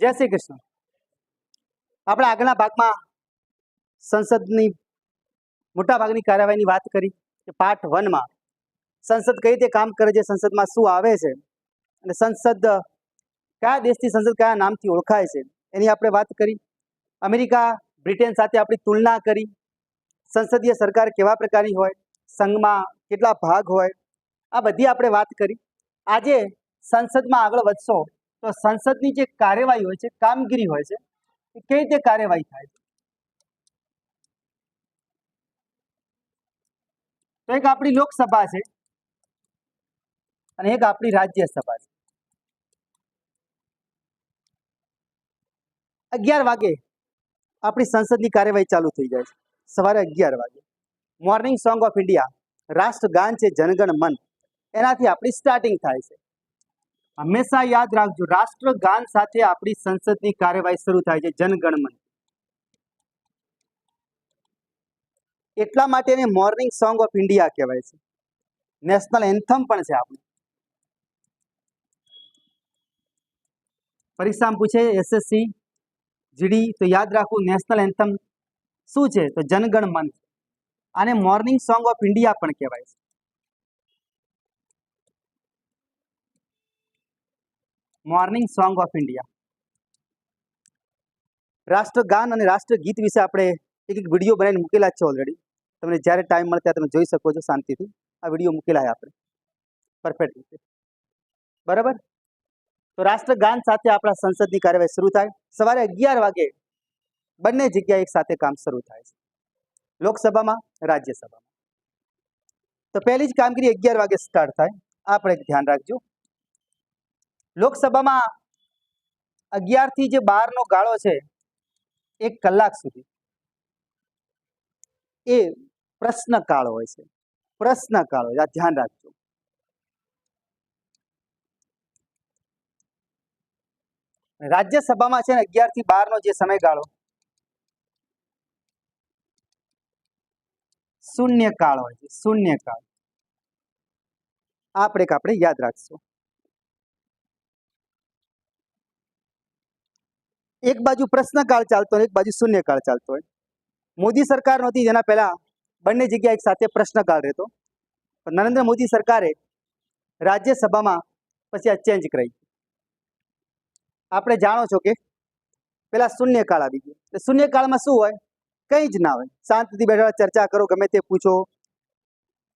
જય શ્રી કૃષ્ણ. આપણે આગળના ભાગમાં સંસદની, મોટા ભાગની કાર્યવાહીની વાત કરી કે પાર્ટ વનમાં સંસદ કઈ રીતે કામ કરે છે, સંસદમાં શું આવે છે અને સંસદ કયા દેશની સંસદ કયા નામથી ઓળખાય છે એની આપણે વાત કરી. અમેરિકા, બ્રિટેન સાથે આપણી તુલના કરી. સંસદીય સરકાર કેવા પ્રકારની હોય, સંઘમાં કેટલા ભાગ હોય, આ બધી આપણે વાત કરી. આજે સંસદમાં આગળ વધશો તો સંસદની જે કાર્યવાહી હોય છે, કામગીરી હોય છે, એ કઈ રીતે કાર્યવાહી થાય છે? તો એક આપણી લોકસભા છે અને એક આપણી રાજ્યસભા છે. અગિયાર વાગે આપણી સંસદની કાર્યવાહી ચાલુ થઈ જાય છે. સવારે અગિયાર વાગે. મોર્નિંગ સોંગ ઓફ ઇન્ડિયા રાષ્ટ્રગાન છે જનગણ મન. એનાથી આપણી સ્ટાર્ટિંગ થાય છે. હંમેશા યાદ રાખજો, રાષ્ટ્રગાન સાથે આપણી સંસદની કાર્યવાહી શરૂ થાય છે જનગણમન. એટલા માટે એને મોર્નિંગ સોંગ ઓફ ઇન્ડિયા કહેવાય છે. નેશનલ એન્થમ પણ છે આપણે. પરીક્ષામાં પૂછે એસએસસી જીડી તો યાદ રાખવું નેશનલ એન્થમ શું છે? તો જનગણ મન આને મોર્નિંગ સોંગ ઓફ ઇન્ડિયા પણ કહેવાય છે. મોર્નિંગ સોંગ ઓફ ઇન્ડિયા રાષ્ટ્રગાન અને રાષ્ટ્રગીત વિશે આપણે એક એક વીડિયો બનાવીને મૂકેલા છે ઓલરેડી તમને જ્યારે ટાઈમ મળે ત્યારે તમે જોઈ શકો છો શાંતિથી. આ વીડિયો મૂકેલા આપણે. પરફેક્ટ રીતે. બરાબર? તો રાષ્ટ્રગાન સાથે આપણા સંસદની કાર્યવાહી શરૂ થાય. સવારે અગિયાર વાગે બંને જગ્યાએ એક સાથે કામ શરૂ થાય છે. લોકસભામાં, રાજ્યસભામાં. તો પહેલી જ કામગીરી અગિયાર વાગે સ્ટાર્ટ થાય. આપણે ધ્યાન રાખજો. લોકસભામાં અગિયારથી જે બારનો ગાળો છે, એક કલાક સુધી. એ પ્રશ્ન કાળ હોય છે. પ્રશ્નકાળ હોય ધ્યાન રાખજો. રાજ્યસભામાં છે ને અગિયારથી બાર જે સમયગાળો શૂન્ય કાળ હોય છે. શૂન્ય કાળ આપણે આપણે યાદ રાખશું. એક બાજુ પ્રશ્નકાળ ચાલતો હોય એક બાજુ શૂન્યકાળ ચાલતો હોય. મોદી સરકાર નહોતી, જેના પહેલા બંને જગ્યાએ એક સાથે પ્રશ્નકાળ રહેતો. પણ નરેન્દ્ર મોદી સરકારે રાજ્યસભામાં પછી આ ચેન્જ કરી આપણે જાણો છો કે પેલા શૂન્યકાળ આવી ગયો. એટલે શૂન્યકાળમાં શું હોય? કંઈ જ ના હોય. શાંતિથી બેઠા ચર્ચા કરો, ગમે તે પૂછો.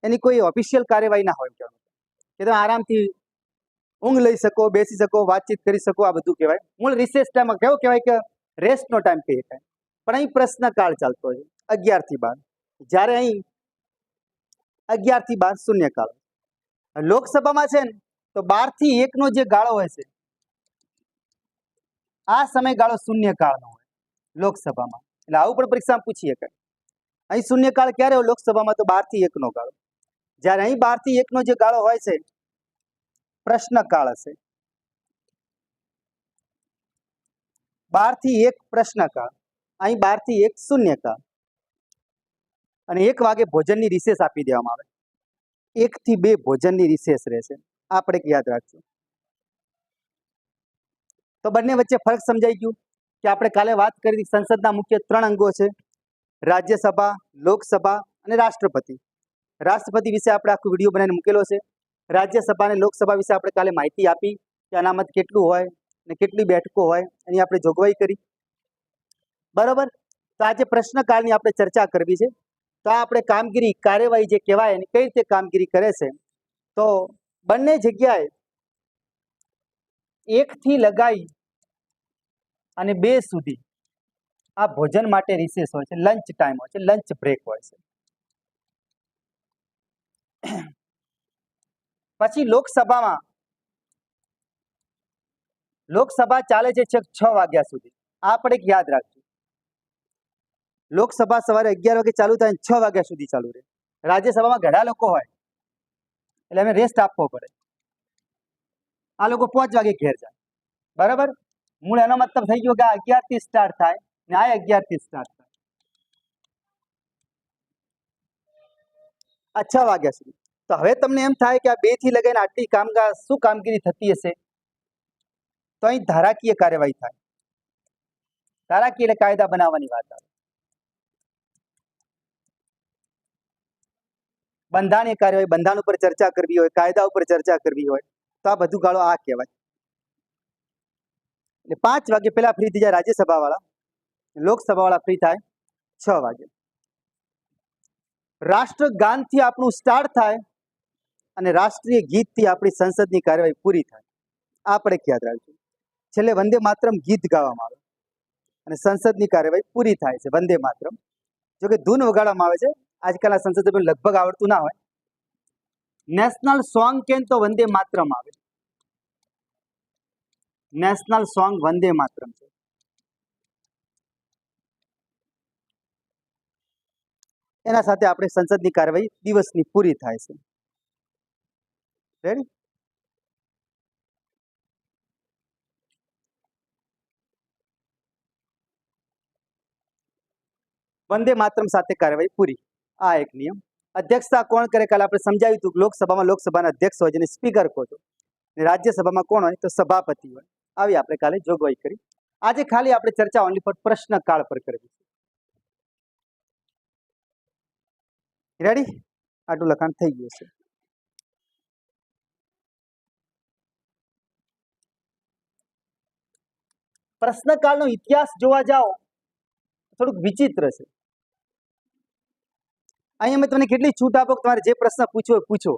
એની કોઈ ઓફિશિયલ કાર્યવાહી ના હોય. કે તમે આરામથી ઊંઘ લઈ શકો બેસી શકો વાતચીત કરી શકો આ બધું કહેવાય મૂળ રિસેસ ટાઈમ કેવો કહેવાય કે રેસ્ટનો ટાઈમ કહી શકાય પણ અહીં પ્રશ્નકાળ ચાલતો હોય અગિયારથી બાર જ્યારે અહીં અગિયારથી બાર શૂન્યકાળ લોકસભામાં છે ને તો બારથી એકનો જે ગાળો હોય છે, આ સમયગાળો શૂન્યકાળનો હોય લોકસભામાં. એટલે આવું પણ પરીક્ષામાં પૂછી શકાય અહીં શૂન્યકાળ ક્યારે હોય? લોકસભામાં તો બારથી એકનો ગાળો. જ્યારે અહીં બારથી એકનો જે ગાળો હોય છે પ્રશ્નકાળ હશે. બારથી એક પ્રશ્નકાળ, અહીં બારથી એક શૂન્યકાળ. અને એક વાગે ભોજનની રિસેસ આપી દેવામાં આવે. એકથી બે ભોજનની રિસેસ રહેશે. આપણે એક યાદ રાખજો. તો બંને વચ્ચે ફરક સમજાઈ ગયું કે આપણે કાલે વાત કરી સંસદના મુખ્ય ત્રણ અંગો છે. રાજ્યસભા, લોકસભા અને રાષ્ટ્રપતિ. રાષ્ટ્રપતિ વિશે આપણે આખો વીડિયો બનાવીને મૂકેલો છે. રાજ્યસભા અને લોકસભા વિશે આપણે કાલે માહિતી આપી કે અનામત કેટલું હોય અને કેટલી બેઠકો હોય, એની આપણે જોગવાઈ કરી. બરાબર? તો આજે પ્રશ્નકાળની આપણે ચર્ચા કરવી છે. તો આ આપણે કામગીરી કાર્યવાહી જે કહેવાય એની કઈ રીતે કામગીરી કરે છે? તો બંને જગ્યાએ એકથી લગાઈ અને બે સુધી આ ભોજન માટે રિસેસ હોય છે. લંચ ટાઈમ હોય છે. લંચ બ્રેક હોય છે. પછી લોકસભામાં, લોકસભા ચાલે છે છેક છ વાગ્યા સુધી. આ પણ એક યાદ રાખજો. લોકસભા સવારે અગિયાર વાગે ચાલુ થાય છ વાગ્યા સુધી ચાલુ રહે. રાજ્યસભામાં ઘણા લોકો હોય, એટલે અમે રેસ્ટ આપવો પડે. આ લોકો પાંચ વાગે ઘેર જાય. બરાબર? મૂળ એનો મતલબ થઈ ગયો કે આ અગિયારથી સ્ટાર્ટ થાય ને આ અગિયારથી સ્ટાર્ટ થાય. આ છ વાગ્યા સુધી. તો હવે તમને એમ થાય કે આ બેથી લગાવીને આટલી કામગા શું કામગીરી થતી હશે તો અહીં ધારાકીય કાર્યવાહી થાય ધારાકીય એટલે કાયદા બનાવવાની વાત આવે બંધારણીય કાર્યવાહી બંધારણ ઉપર ચર્ચા કરવી હોય કાયદા ઉપર ચર્ચા કરવી હોય તો આ બધું ગાળો આ કહેવાય એટલે પાંચ વાગે પહેલા ફ્રી થઈ જાય રાજ્યસભા વાળા લોકસભા વાળા ફ્રી થાય છ વાગે રાષ્ટ્રગાનથી આપણું સ્ટાર્ટ થાય અને રાષ્ટ્રીય ગીતથી આપણી સંસદની કાર્યવાહી પૂરી થાય. આપણે યાદ રાખજો. છેલ્લે વંદે માતરમ ગીત ગાવામાં આવે. અને સંસદની કાર્યવાહી પૂરી થાય છે વંદે માતરમ. જોકે ધૂન વગાડવામાં આવે છે. આજકાલના સંસદ લગભગ આવડતું ના હોય. નેશનલ સોંગ કેમ તો વંદે માતરમ આવે? નેશનલ સોંગ વંદે માતરમ છે. એના સાથે આપણે સંસદની કાર્યવાહી દિવસની પૂરી થાય છે. રેડી વંદે માતરમ સાથે કાર્યવાહી પૂરી. આ એક નિયમ. અધ્યક્ષતા કોણ કરે કાલે આપણે સમજાવ્યું હતું લોકસભામાં લોકસભાના અધ્યક્ષ હોય જેને સ્પીકર કહો છો રાજ્યસભામાં કોણ હોય તો સભાપતિ હોય. આવી આપણે કાલે જોગવાઈ કરી. આજે ખાલી આપણે ચર્ચા ઓનલી ફોર પ્રશ્ન કાળ પર કરવી રેડી આટલું લખાણ થઈ ગયું છે. પ્રશ્નકાળનો ઇતિહાસ જોવા જાઓ, થોડુંક વિચિત્ર છે. અહીંયા મેં તમને કેટલી છૂટ આપો તમારે જે પ્રશ્ન પૂછવો હોય પૂછો,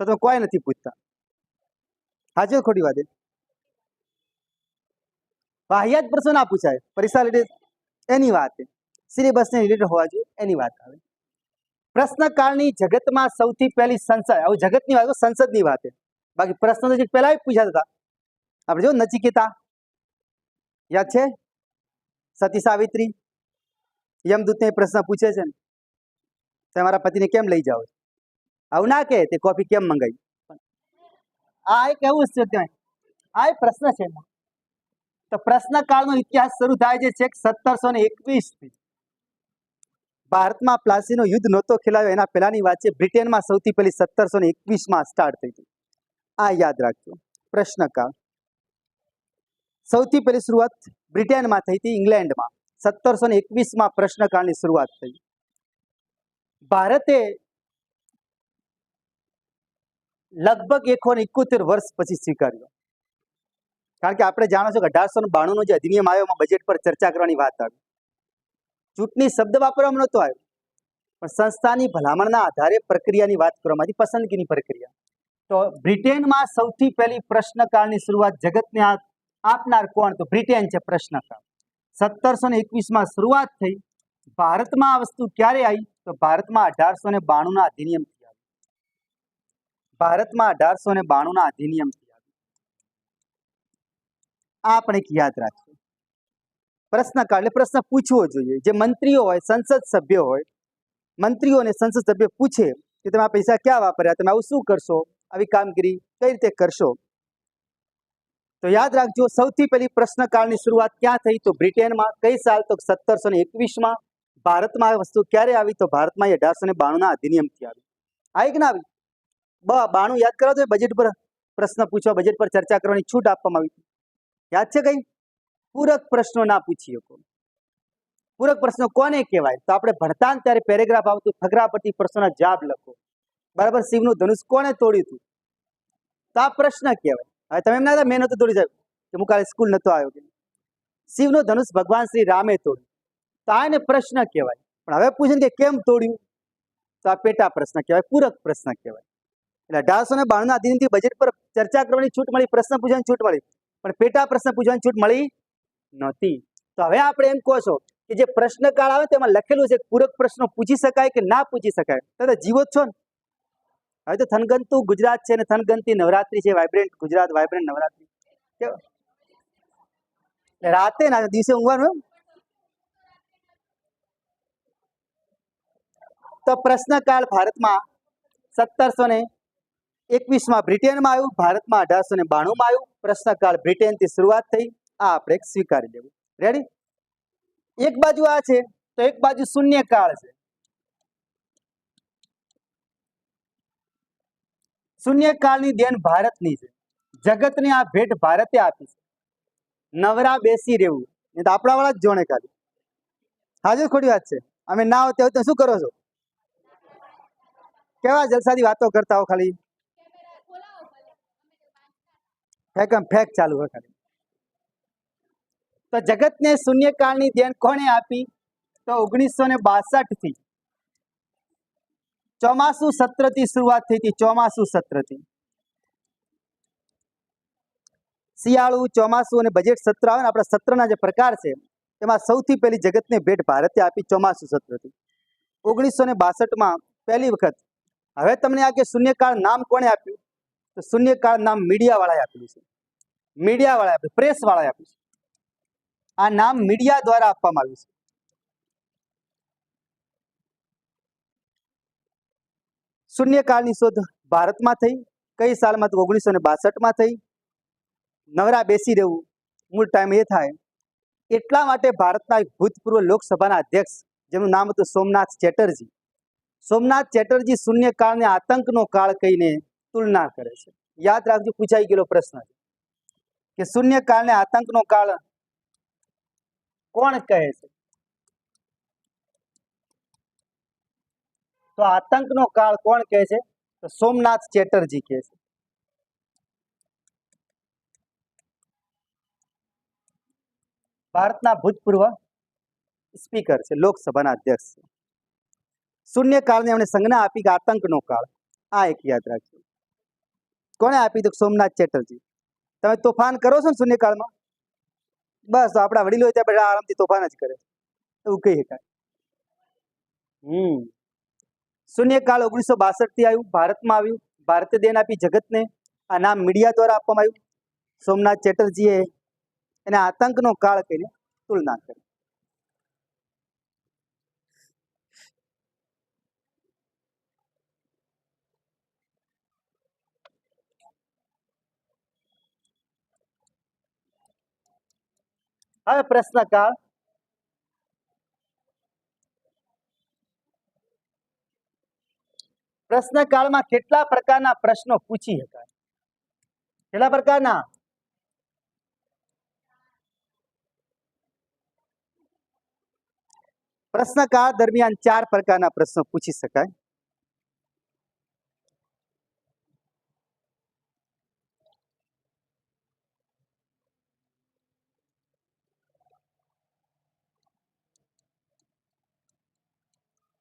તો તમે કોઈ નથી પૂછતા. હાજર ખોટી વાત જ પ્રશ્નો ના પૂછાય, પરીક્ષા રિલેટેડ એની વાત સિલેબસને રિલેટેડ હોવા જોઈએ, એની વાત આવે. પ્રશ્નકાળની જગતમાં સૌથી પહેલી સંસદ આવું જગતની વાત સંસદની વાત બાકી પ્રશ્નો તો જે પહેલા પૂછાતા હતા. આપણે જો નચિકેતા યાદ છે? સતી સાવિત્રી? યમદૂતને પ્રશ્ન પૂછે છે ને તમારા પતિને કેમ લઈ જાઓ? આવું ના કે તે કોફી કેમ મંગાવી આ એક એવું છે ત્યાં. આ પ્રશ્ન છે તો પ્રશ્નકાળનો ઇતિહાસ શરૂ થાય છે છેક સત્તરસો ને એકવીસ ભારતમાં પ્લાસીનો યુદ્ધ નહોતો ખેલાયો, એના પહેલાની વાત છે, બ્રિટેનમાં સૌથી પહેલી સત્તરસો ને એકવીસમાં સ્ટાર્ટ થઈ હતી. આ યાદ રાખજો. પ્રશ્નકાળ. સૌથી પહેલી શરૂઆત બ્રિટેનમાં થઈ હતી ઇંગ્લેન્ડમાં. સત્તરસો ને એકવીસમાં પ્રશ્નકાળની શરૂઆત થઈ. ભારતે લગભગ એકો ને એકોતેર વર્ષ પછી સ્વીકાર્યો. કારણ કે આપણે જાણો છો કે અઢારસો ને બાણું નો જે અધિનિયમ આવ્યો એમાં બજેટ પર ચર્ચા કરવાની વાત આવી. ચૂંટણી શબ્દ વાપરવામાં નહોતો આવ્યો. પણ સંસ્થાની ભલામણના આધારે પ્રક્રિયાની વાત કરવામાં આવી પસંદગીની પ્રક્રિયા. તો બ્રિટેનમાં સૌથી પહેલી પ્રશ્નકાળની શરૂઆત જગતને આ- આપનાર કોણ? તો બ્રિટેન છે પ્રશ્નકાળ. સત્તરસો ને એકવીસમાં શરૂઆત થઈ. ભારતમાં આ વસ્તુ ક્યારે આવી? તો ભારતમાં અઢારસો ને બાણુંના અધિનિયમથી આવી. ભારતમાં અઢારસો ને બાણુંના અધિનિયમથી આવી. આ આપણે યાદ રાખીએ પ્રશ્નકાળ એટલે પ્રશ્ન પૂછવો જોઈએ. જે મંત્રીઓ હોય, સંસદ સભ્યો હોય, મંત્રીઓ અને સંસદ સભ્ય પૂછે કે તમે આ પૈસા ક્યાં વાપર્યા? તમે આવું શું કરશો? આવી કામગીરી કઈ રીતે કરશો? તો યાદ રાખજો, સૌથી પહેલી પ્રશ્નકાળની શરૂઆત ક્યાં થઈ? તો બ્રિટેનમાં કઈ સાલ? તો સત્તરસો એકવીસમાં ભારતમાં વસ્તુ ક્યારે આવી? તો ભારતમાં અઢારસો ને બાણુંના અધિનિયમથી આવી. આવી કે ના આવી. બ, બાણું યાદ કરાવો તો બજેટ પર પ્રશ્ન પૂછવા બજેટ પર ચર્ચા કરવાની છૂટ આપવામાં આવી. યાદ છે કઈ? પૂરક પ્રશ્નો ના પૂછી શકો પૂરક પ્રશ્નો કોને કહેવાય? તો આપણે ભણતા ત્યારે પેરેગ્રાફ આવતું ફગરા પરથી પ્રશ્નોના જવાબ લખો. બરાબર, શિવનું ધનુષ કોને તોડ્યું હતું? તો આ પ્રશ્ન કહેવાય. હવે તમે એમ ના મેં નહોતું તોડી સાહેબ, કે હું કાલે સ્કૂલ નહોતો આવ્યો કે. શિવનો ધનુષ ભગવાન શ્રી રામે તોડ્યું. તો આ એને પ્રશ્ન કહેવાય. પણ હવે પૂછે કે કેમ તોડ્યું? તો આ પેટા પ્રશ્ન કહેવાય, પૂરક પ્રશ્ન કહેવાય. એટલે અઢારસો ને બાણુંના અધિનિયમથી બજેટ પર ચર્ચા કરવાની છૂટ મળી, પ્રશ્ન પૂછવાની છૂટ મળી, પણ પેટા પ્રશ્ન પૂછવાની છૂટ મળી નહોતી. તો હવે આપણે એમ કહો છો કે જે પ્રશ્નકાળ આવે તેમાં લખેલું છે, પૂરક પ્રશ્નો પૂછી શકાય કે ના પૂછી શકાય? તમે જીવો છો ને. હવે તો થનગનતું ગુજરાત છે અને થનગનતી નવરાત્રી છે વાઇબ્રન્ટ ગુજરાત વાઇબ્રન્ટ નવરાત્રી? એટલે રાતે ના દિવસે ઊંઘવાનું તો પ્રશ્નકાળ ભારતમાં સત્તરસો ને એકવીસમાં બ્રિટેનમાં આવ્યું, ભારતમાં અઢારસો ને બાણુંમાં આવ્યું. પ્રશ્નકાળ બ્રિટેનથી શરૂઆત થઈ. આ આપણે સ્વીકારી લેવું. રેડી એક બાજુ આ છે, તો એક બાજુ શૂન્યકાળ છે. શૂન્યકાળની દેન ભારતની છે. જગતને આ ભેટ ભારતે આપી છે. નવરા બેસી રહેવું. એ તો આપણા વાળા જ જોણે ખાલી. હાજર ખોટી વાત છે. અમે ના હોત તો શું કરો છો? કેવા જલસાથી વાતો કરતા હો ખાલી? ફેકમ ફેંક ફેક ચાલુ હોય ખાલી. તો જગતને શૂન્યકાળની દેન કોણે આપી? તો ઓગણીસો ને બાસઠથી ચોમાસુ સત્રથી શરૂઆત થઈ હતી, ચોમાસુ સત્રથી. શિયાળુ, ચોમાસુ અને બજેટ સત્ર આવે ને, આપણા સત્રના જે પ્રકાર છે, તેમાં સૌથી પહેલી જગતને ભેટ ભારતે આપી ચોમાસુ સત્રથી. ઓગણીસો ને બાસઠમાં પહેલી વખત, હવે તમને આ કે શૂન્યકાળ નામ કોણે આપ્યું? તો શૂન્યકાળ નામ મીડિયાવાળાએ આપેલું છે. મીડિયાવાળાએ આપ્યું પ્રેસવાળાએ આપ્યું છે. આ નામ મીડિયા દ્વારા આપવામાં આવ્યું છે. શૂન્યકાળની શોધ ભારતમાં થઈ. કઈ સાલમાં? તો ઓગણીસો ને બાસઠમાં થઈ. નવરા બેસી રહેવું મૂળ ટાઈમ એ થાય. એટલા માટે ભારતના ભૂતપૂર્વ લોકસભાના અધ્યક્ષ, જેમનું નામ હતું સોમનાથ ચેટર્જી. સોમનાથ ચેટર્જી શૂન્યકાળને આતંકનો કાળ કહીને તુલના કરે છે. યાદ રાખજો, પૂછાઈ ગયેલો પ્રશ્ન કે શૂન્યકાળને આતંકનો કાળ કોણ કહે છે? તો આતંકનો કાળ કોણ કહે છે? તો સોમનાથ ચેટર્જી કહે છે. ભારતના ભૂતપૂર્વ સ્પીકર છે, લોકસભાના અધ્યક્ષ છે. શૂન્યકાળને એમણે સંજ્ઞા આપી કે આતંકનો કાળ. આ એક યાદ રાખજો. કોણે આપી તો સોમનાથ ચેટર્જી. તમે તોફાન કરો છો ને શૂન્યકાળમાં? બસ, આપણા વડીલો ત્યાં બધા આરામથી તોફાન જ કરે. એવું કહી શકાય. હમ. શૂન્યકાળ ઓગણીસો બાસઠથી આવ્યું, ભારતમાં આવ્યું ભારતે દેન આપી જગતને. આ નામ મીડિયા દ્વારા આપવામાં આવ્યું. સોમનાથ ચેટર્જીએ એને આતંકનો કાળ કહીને તુલના કરી. હવે પ્રશ્ન કાળ પ્રશ્ન કાળમાં કેટલા પ્રકારના પ્રશ્નો પૂછી શકાય? કેટલા પ્રકારના? પ્રશ્ન કાળ દરમિયાન ચાર પ્રકારના પ્રશ્નો પૂછી શકાય.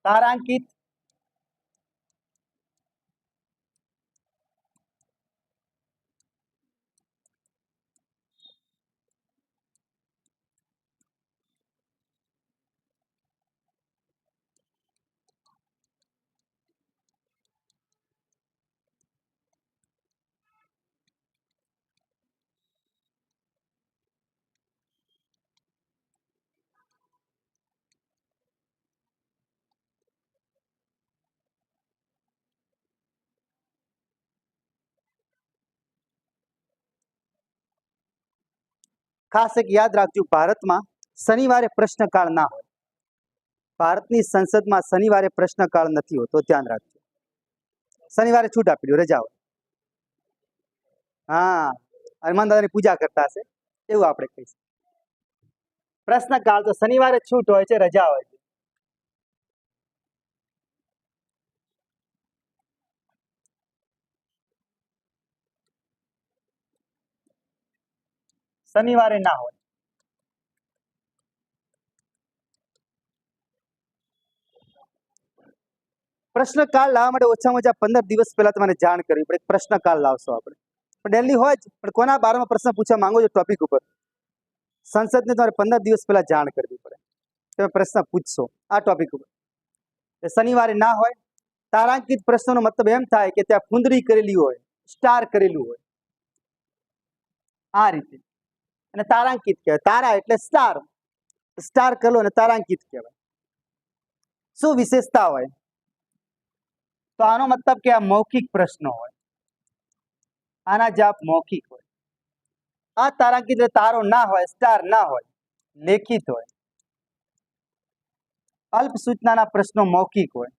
તારાંકિત ખાસ એક યાદ રાખજો, ભારતમાં શનિવારે પ્રશ્નકાળ ના હોય. ભારતની સંસદમાં શનિવારે પ્રશ્નકાળ નથી હોતો, ધ્યાન રાખજો. શનિવારે છૂટ આપી દો, રજા હોય. હા, હનુમાન દાદાની પૂજા કરતા હશે, એવું આપણે કહીશું. પ્રશ્નકાળ તો શનિવારે છૂટ હોય છે, રજા હોય છે. શનિવારે ના હોય. પ્રશ્નકાળ લાવવા માટે ઓછામાં ઓછા પંદર દિવસ પહેલા તમારે જાણ કરવી પડે. પ્રશ્નકાળ લાવશો આપણે. પણ ડેલી હોય જ. પણ કોના બારમાં પ્રશ્ન પૂછવા માંગો છો ટોપિક ઉપર? સંસદને તમારે પંદર દિવસ પહેલા જાણ કરવી પડે. તમે પ્રશ્ન પૂછશો આ ટોપિક ઉપર. શનિવારે ના હોય. તારાંકિત પ્રશ્નોનો મતલબ એમ થાય કે ત્યાં ફુંદરી કરેલી હોય, સ્ટાર કરેલું હોય. આ રીતે. અને તારાંકિત કહેવાય. તારા એટલે સ્ટાર સ્ટાર કલો અને તારાંકિત કહેવાય. શું વિશેષતા હોય? તો આનો મતલબ કે આ મૌખિક પ્રશ્નો હોય. આના જવાબ મૌખિક હોય. આ તારાંકિત તારો ના હોય સ્ટાર ના હોય, લેખિત હોય. અલ્પ સૂચનાના પ્રશ્નો મૌખિક હોય.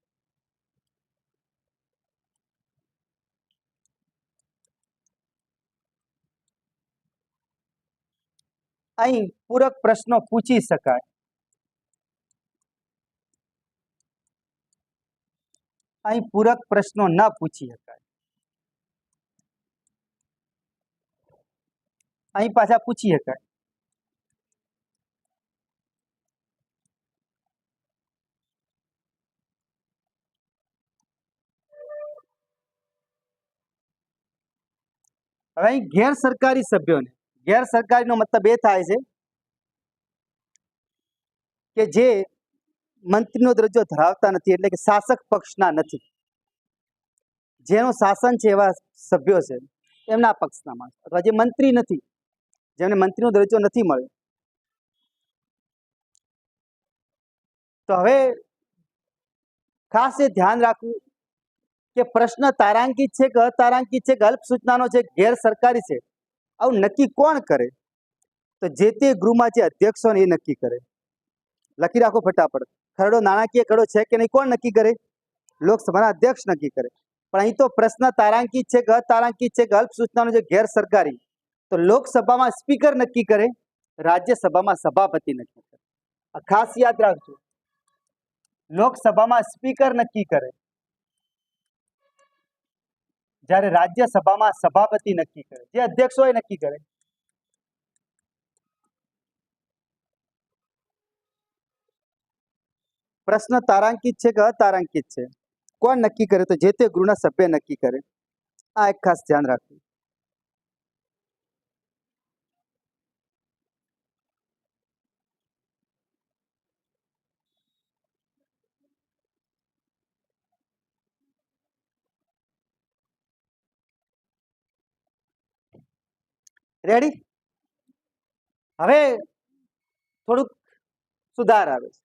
અહીં પૂરક પ્રશ્નો પૂછી શકાય. અહીં પૂરક પ્રશ્નો ન પૂછી શકાય. અહીં પાછા પૂછી શકાય. હવે અહીં ગેર સરકારી સભ્યોને ગેર સરકારીનો મતલબ એ થાય છે કે જે મંત્રીનો દરજ્જો ધરાવતા નથી, એટલે કે શાસક પક્ષના નથી. જેનું શાસન છે એવા સભ્યો છે, એમના પક્ષના માણસો અથવા જે મંત્રી નથી, જેમને મંત્રીનો દરજ્જો નથી મળ્યો. તો હવે ખાસ એ ધ્યાન રાખવું કે પ્રશ્ન તારાંકિત છે કે અતારાંકિત છે કે અલ્પ સૂચનાનો છે ગેર સરકારી છે આવું નક્કી કોણ કરે? તો જે તે ગૃહમાં જે અધ્યક્ષ હોય એ નક્કી કરે. લખી રાખો ફટાફટ. ખરડો નાણાકીય ખરડો છે કે નહીં, કોણ નક્કી કરે? લોકસભાના અધ્યક્ષ નક્કી કરે. પણ અહીં તો પ્રશ્ન તારાંકિત છે કે અતારાંકિત છે કે અલ્પ સૂચનાનો છે ગેર સરકારી તો લોકસભામાં સ્પીકર નક્કી કરે, રાજ્યસભામાં સભાપતિ નક્કી કરે. આ ખાસ યાદ રાખજો. લોકસભામાં સ્પીકર નક્કી કરે. જ્યારે રાજ્યસભામાં સભાપતિ નક્કી કરે, જે અધ્યક્ષ હોય એ નક્કી કરે. પ્રશ્ન તારાંકિત છે કે અતારાંકિત છે? કોણ નક્કી કરે? તો જે તે ગૃહના સભ્ય નક્કી કરે. આ એક ખાસ ધ્યાન રાખવું. રેડી હવે થોડુંક સુધાર આવે છે.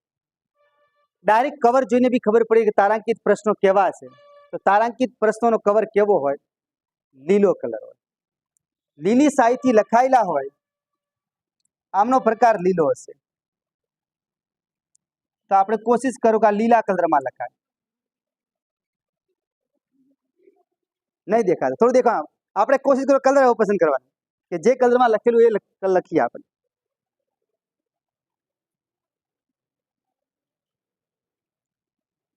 ડાયરેક્ટ કવર જોઈને બી ખબર પડી કે તારાંકિત પ્રશ્નો કેવા છે. તો તારાંકિત પ્રશ્નોનો કવર કેવો હોય? લીલો કલર હોય. લીલી સાઈથી લખાયેલા હોય, આમનો પ્રકાર લીલો હશે. તો આપણે કોશિશ કરો કે આ લીલા કલરમાં લખાય. નહીં દેખાતા. થોડું દેખા આપણે કોશિશ કરો કલર પસંદ કરવાનો. કે જે કલરમાં લખેલું એ લખ- લખીએ આપણે.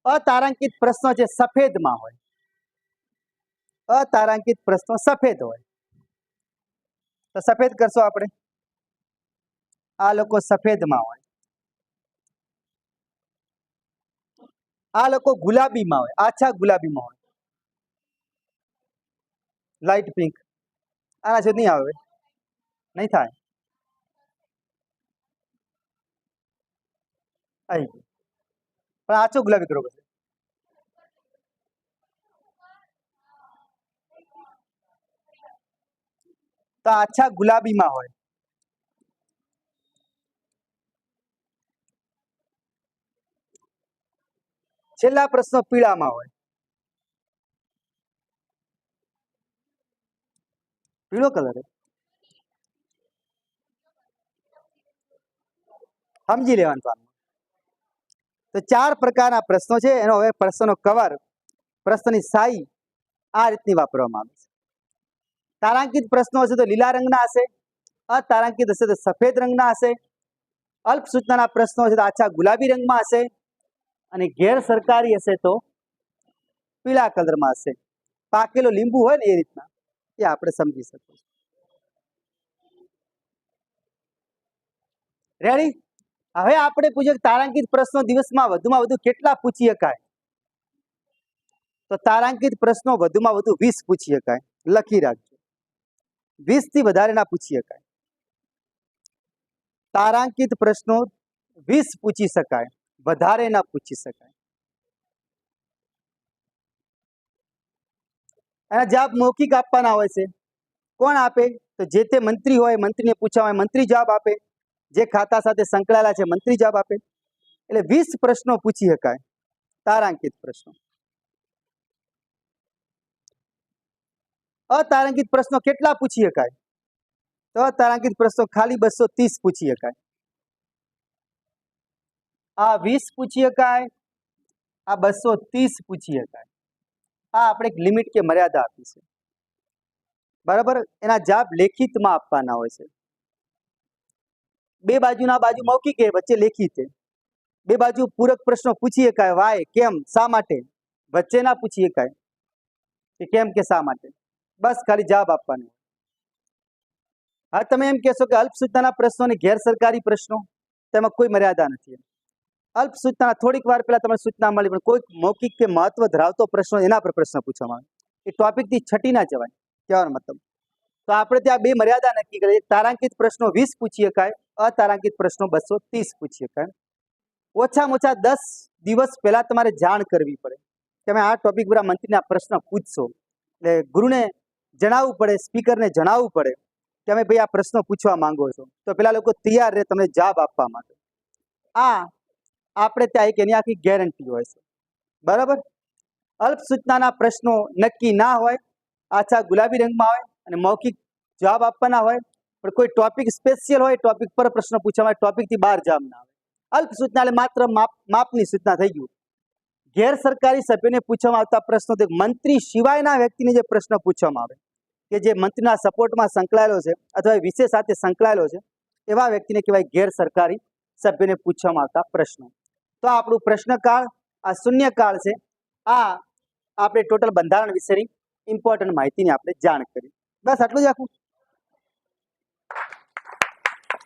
અતારાંકિત પ્રશ્નો જે સફેદમાં હોય. અતારાંકિત પ્રશ્નો સફેદ હોય. તો સફેદ કરશો આપણે? આ લોકો સફેદમાં હોય. આ લોકો ગુલાબીમાં હોય. આછા ગુલાબીમાં હોય. Light pink. આના જેવું નહીં આવે નહીં થાય. આવી ગયું. પણ આછો ગુલાબી કરવો પડશે તો આછા ગુલાબીમાં હોય. છેલ્લા પ્રશ્નો પીળામાં હોય. પીળો કલર સમજી લેવાનું તો ચાર પ્રકારના પ્રશ્નો છે, એનો હવે પ્રશ્નનો કવર પ્રશ્નની સાઈ આ રીતની વાપરવામાં આવે છે. તારાંકિત પ્રશ્નો હશે તો લીલા રંગના હશે, અતારાંકિત હશે તો સફેદ રંગના હશે અલ્પ સૂચનાના પ્રશ્નો હશે તો આછા ગુલાબી રંગમાં હશે, અને ગેર સરકારી હશે તો પીળા કલરમાં હશે. પાકેલો લીંબુ હોય ને એ રીતના, એ આપણે સમજી શકીએ રેડી હવે આપણે પૂછીએ તારાંકિત પ્રશ્નો દિવસમાં વધુમાં વધુ કેટલા પૂછી શકાય? તો તારાંકિત પ્રશ્નો વધુમાં વધુ વીસ પૂછી શકાય. લખી રાખજો. વીસથી વધારે ના પૂછી શકાય. તારાંકિત પ્રશ્નો વીસ પૂછી શકાય. વધારે ના પૂછી શકાય. એના જવાબ મૌખિક આપવાના હોય છે. કોણ આપે? તો જે તે મંત્રી હોય, મંત્રીને પૂછવા હોય, મંત્રી જવાબ આપે. જે ખાતા સાથે સંકળાયેલા છે, મંત્રી જવાબ આપે. એટલે વીસ પ્રશ્નો પૂછી શકાય. તારાંકિત પ્રશ્નો. અતારાંકિત પ્રશ્નો કેટલા પૂછી શકાય? તો અતારાંકિત પ્રશ્નો ખાલી બસો ત્રીસ પૂછી શકાય. આ વીસ પૂછી શકાય, આ બસો ત્રીસ પૂછી શકાય. આ આપણે એક લિમિટ કે મર્યાદા આપી છે. બરાબર? એના જવાબ લેખિતમાં આપવાના હોય છે. બે બાજુના બાજુ મૌખિક છે વચ્ચે લેખિત છે. બે બાજુ પૂરક પ્રશ્નો પૂછી શકાય વાય, કેમ, શા માટે? વચ્ચે ના પૂછી શકાય કે કેમ કે શા માટે? બસ ખાલી જવાબ આપવાનો. હા, તમે એમ કહેશો કે અલ્પ સૂચનાના પ્રશ્નો અને ગેર સરકારી પ્રશ્નો? તેમાં કોઈ મર્યાદા નથી અલ્પ સૂચના થોડીક વાર પહેલા તમને સૂચના મળી, પણ કોઈ મૌખિક કે મહત્વ ધરાવતો પ્રશ્ન એના પર પ્રશ્ન પૂછવામાં આવે. એ ટોપિકથી છટી ના જવાય. કહેવાનો મતલબ. તો આપણે ત્યાં બે મર્યાદા નક્કી કરી. તારાંકિત પ્રશ્નો વીસ પૂછી શકાય અતારાંકિત પ્રશ્નો બસો ત્રીસ પૂછીએ કારણ ઓછામાં ઓછા દસ દિવસ પહેલા તમારે જાણ કરવી પડે. તમે આ ટોપિક પર આ મંત્રીના પ્રશ્ન પૂછશો. એટલે ગુરુને જણાવવું પડે સ્પીકરને જણાવવું પડે કે અમે ભાઈ આ પ્રશ્નો પૂછવા માંગો છો. તો પેલા લોકો તૈયાર રહે તમને જવાબ આપવા માટે. આ આપણે ત્યાં એક એની આખી ગેરંટી હોય છે. બરાબર? અલ્પ સૂચનાના પ્રશ્નો નક્કી ના હોય, આછા ગુલાબી રંગમાં હોય અને મૌખિક જવાબ આપવાના હોય પણ કોઈ ટોપિક સ્પેશિયલ હોય ટોપિક પર પ્રશ્ન પૂછવામાં આવે ટોપિકથી બહાર જવાબ ના આવે. અલ્પ સૂચના એટલે માત્ર માપ, માપની સૂચના થઈ ગયું. ગેર સરકારી સભ્યોને પૂછવામાં આવતા પ્રશ્નો તો મંત્રી સિવાયના વ્યક્તિને જે પ્રશ્ન પૂછવામાં આવે, કે જે મંત્રીના સપોર્ટમાં સંકળાયેલો છે, અથવા વિષય સાથે સંકળાયેલો છે, એવા વ્યક્તિને કહેવાય ગેર સરકારી સભ્યને પૂછવામાં આવતા પ્રશ્નો. તો આપણું પ્રશ્નકાળ, આ શૂન્યકાળ છે. આ આપણે ટોટલ બંધારણ વિશેની ઇમ્પોર્ટન્ટ માહિતીની આપણે જાણ કરી. બસ આટલું જ આખું.